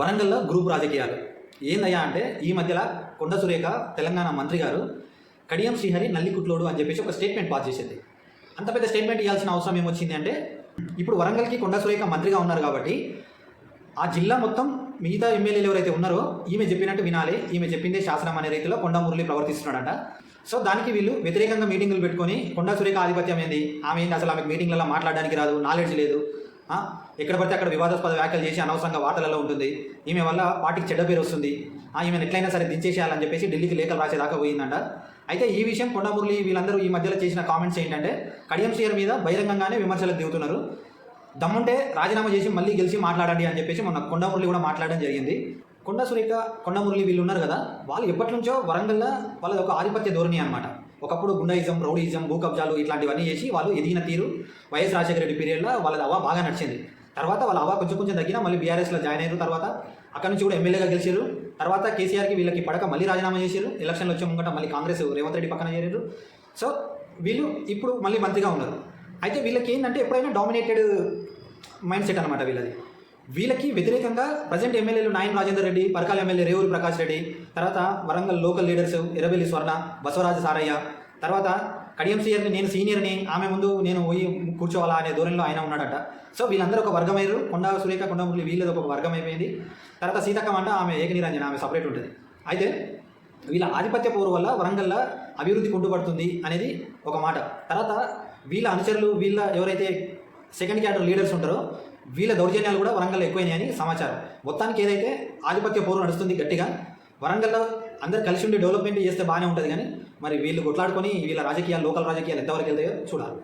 వరంగల్లో గ్రూప్ రాజకీయాలు. ఏందయ్యా అంటే ఈ మధ్యలో కొండ సురేఖ తెలంగాణ మంత్రి గారు కడియం శ్రీహరి నల్లికుట్లోడు అని చెప్పేసి ఒక స్టేట్మెంట్ పాస్ చేసింది. అంత పెద్ద స్టేట్మెంట్ ఇవ్వాల్సిన అవసరం ఏమొచ్చింది అంటే ఇప్పుడు వరంగల్కి కొండ సురేఖ మంత్రిగా ఉన్నారు కాబట్టి ఆ జిల్లా మొత్తం మిగతా ఎమ్మెల్యేలు ఎవరైతే ఉన్నారో ఈమె చెప్పినట్టు వినాలి. ఈమె చెప్పిందే శాసనం అనే రీతిలో కొండ మురళి ప్రవర్తిస్తున్నాడంట. సో దానికి వీళ్ళు వ్యతిరేకంగా మీటింగులు పెట్టుకొని కొండా సురేఖ ఆధిపత్యం ఏంది? ఆమె ఏంది అసలు ఆమెకు మీటింగ్లలో మాట్లాడడానికి రాదు నాలెడ్జ్ లేదు. ఎక్కడ పడితే అక్కడ వివాదాస్పద వ్యాఖ్యలు చేసి అనవసరంగా వార్తలలో ఉంటుంది. ఈమె వల్ల పార్టీకి చెడ్డ పేరు వస్తుంది. ఆ, ఈమెను ఎట్లయినా సరే దించేసేయాలని చెప్పేసి ఢిల్లీకి లేఖలు రాసేదాకా పోయిందంట. అయితే ఈ విషయం కొండమురళి వీళ్ళందరూ ఈ మధ్యలో చేసిన కామెంట్స్ ఏంటంటే కడియం శ్రీయర్ మీద బహిరంగంగానే విమర్శలకు దిగుతున్నారు. దమ్ముంటే రాజీనామా చేసి మళ్ళీ గెలిచి మాట్లాడండి అని చెప్పేసి మొన్న కొండమురళి కూడా మాట్లాడడం జరిగింది. కొండ సురేఖ కొండమురళి వీళ్ళు ఉన్నారు కదా వాళ్ళు ఎప్పటి నుంచో వరంగల్లో వాళ్ళది ఒక ఆధిపత్య ధోరణి అనమాట ఒకప్పుడు గుండాయిజం రౌడీజం భూ కబ్జాలు ఇట్లాంటివన్నీ చేసి వాళ్ళు ఎదిగిన తీరు వైఎస్ రాజశేఖర రెడ్డి పీరియడ్లో వాళ్ళది అవా బాగా నడిచింది. తర్వాత వాళ్ళ అవా కొంచెం కొంచెం తగ్గినా మళ్ళీ బీఆర్ఎస్లో జాయిన్ అయ్యారు తర్వాత అక్కడ నుంచి కూడా ఎమ్మెల్యేగా గెలిచారు తర్వాత కేసీఆర్కి వీళ్ళకి పడక మళ్ళీ రాజీనామా చేశారు ఎలక్షన్లు వచ్చే ముంగట మళ్ళీ కాంగ్రెస్ రేవంత్ రెడ్డి పక్కన చేరారు సో వీళ్ళు ఇప్పుడు మళ్ళీ మంత్రిగా ఉన్నారు. అయితే వీళ్ళకి ఏంటంటే ఎప్పుడైనా డామినేటెడ్ మైండ్ సెట్ అనమాట వీళ్ళది. వీళ్ళకి వ్యతిరేకంగా ప్రజెంట్ ఎమ్మెల్యేలు నాయన్ రాజేందర్ రెడ్డి పరకాల ఎమ్మెల్యే రేవూరి ప్రకాష్ రెడ్డి తర్వాత వరంగల్ లోకల్ లీడర్స్ ఎర్రబెల్లి స్వర్ణ బసవరాజ సారయ్య తర్వాత కడియం సీనియర్ని నేను సీనియర్ని ఆమె ముందు నేను పోయి కూర్చోవాలా అనే ధోరణిలో ఆయన ఉన్నాడట. సో వీళ్ళందరూ ఒక వర్గమయ్యారు. కొండ సురేఖ కొండ మురళి వీళ్ళది ఒక వర్గం అయిపోయింది తర్వాత సీతక్కం అంటే ఆమె ఏకనిరంజన ఆమె సపరేట్ ఉంటుంది. అయితే వీళ్ళ ఆధిపత్య పోరు వల్ల వరంగల్లో అభివృద్ధి కుంటుపడుతుంది అనేది ఒక మాట. తర్వాత వీళ్ళ అనుచరులు వీళ్ళ ఎవరైతే సెకండ్ క్యాడర్ లీడర్స్ ఉంటారో వీళ్ళ దౌర్జన్యాలు కూడా వరంగల్లో ఎక్కువైనాయని సమాచారం. మొత్తానికి ఏదైతే ఆధిపత్య పోరు నడుస్తుంది గట్టిగా వరంగల్లో అందరు కలిసి ఉండి డెవలప్మెంట్ చేస్తే బాగానే ఉంటుంది కానీ మరి వీళ్ళు కొట్లాడుకొని వీళ్ళ రాజకీయాలు లోకల్ రాజకీయాలు ఎంతవరకు వెళ్తాయో చూడాలి.